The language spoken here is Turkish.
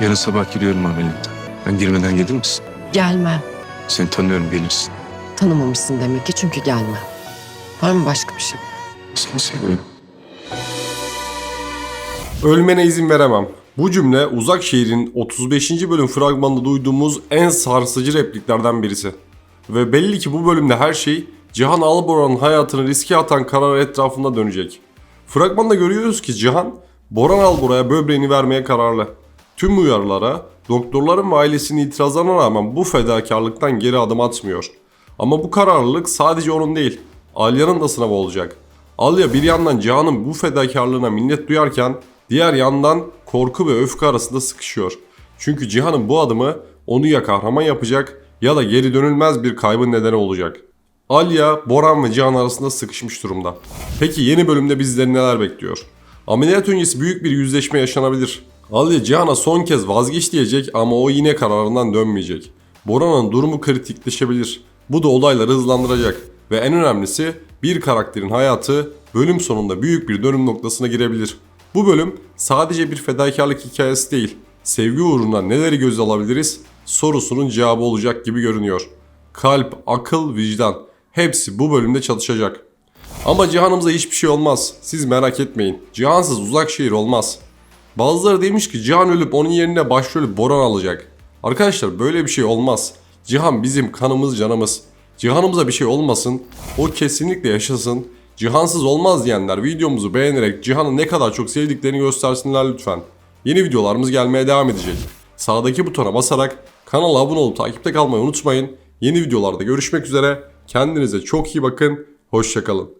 Yarın sabah giriyorum ameliyata. Ben girmeden gelir misin? Gelmem. Seni tanıyorum gelirsin. Tanımamışsın demek ki çünkü gelmem. Var mı başka bir şey? Seni seviyorum. Ölmene izin veremem. Bu cümle Uzak Şehir'in 35. bölüm fragmanında duyduğumuz en sarsıcı repliklerden birisi. Ve belli ki bu bölümde her şey Cihan Alboran'ın hayatını riske atan karar etrafında dönecek. Fragmanda görüyoruz ki Cihan, Boran Albora'ya böbreğini vermeye kararlı. Tüm uyarılara, doktorların ve ailesinin itirazlarına rağmen bu fedakarlıktan geri adım atmıyor. Ama bu kararlılık sadece onun değil, Alya'nın da sınavı olacak. Alya bir yandan Cihan'ın bu fedakarlığına minnet duyarken diğer yandan korku ve öfke arasında sıkışıyor. Çünkü Cihan'ın bu adımı onu ya kahraman yapacak ya da geri dönülmez bir kaybın nedeni olacak. Alya, Boran ve Cihan arasında sıkışmış durumda. Peki yeni bölümde bizleri neler bekliyor? Ameliyat öncesi büyük bir yüzleşme yaşanabilir. Alya Cihan'a son kez vazgeç diyecek ama o yine kararından dönmeyecek. Boran'ın durumu kritikleşebilir. Bu da olayları hızlandıracak. Ve en önemlisi bir karakterin hayatı bölüm sonunda büyük bir dönüm noktasına girebilir. Bu bölüm sadece bir fedakarlık hikayesi değil, sevgi uğruna neleri göze alabiliriz sorusunun cevabı olacak gibi görünüyor. Kalp, akıl, vicdan hepsi bu bölümde çalışacak. Ama cihanımıza hiçbir şey olmaz. Siz merak etmeyin. Cihansız uzak şehir olmaz. Bazıları demiş ki Cihan ölüp onun yerine başrolü Boran alacak. Arkadaşlar böyle bir şey olmaz. Cihan bizim kanımız canımız. Cihanımıza bir şey olmasın. O kesinlikle yaşasın. Cihansız olmaz diyenler videomuzu beğenerek Cihan'ı ne kadar çok sevdiklerini göstersinler lütfen. Yeni videolarımız gelmeye devam edecek. Sağdaki butona basarak kanala abone olup takipte kalmayı unutmayın. Yeni videolarda görüşmek üzere. Kendinize çok iyi bakın. Hoşçakalın.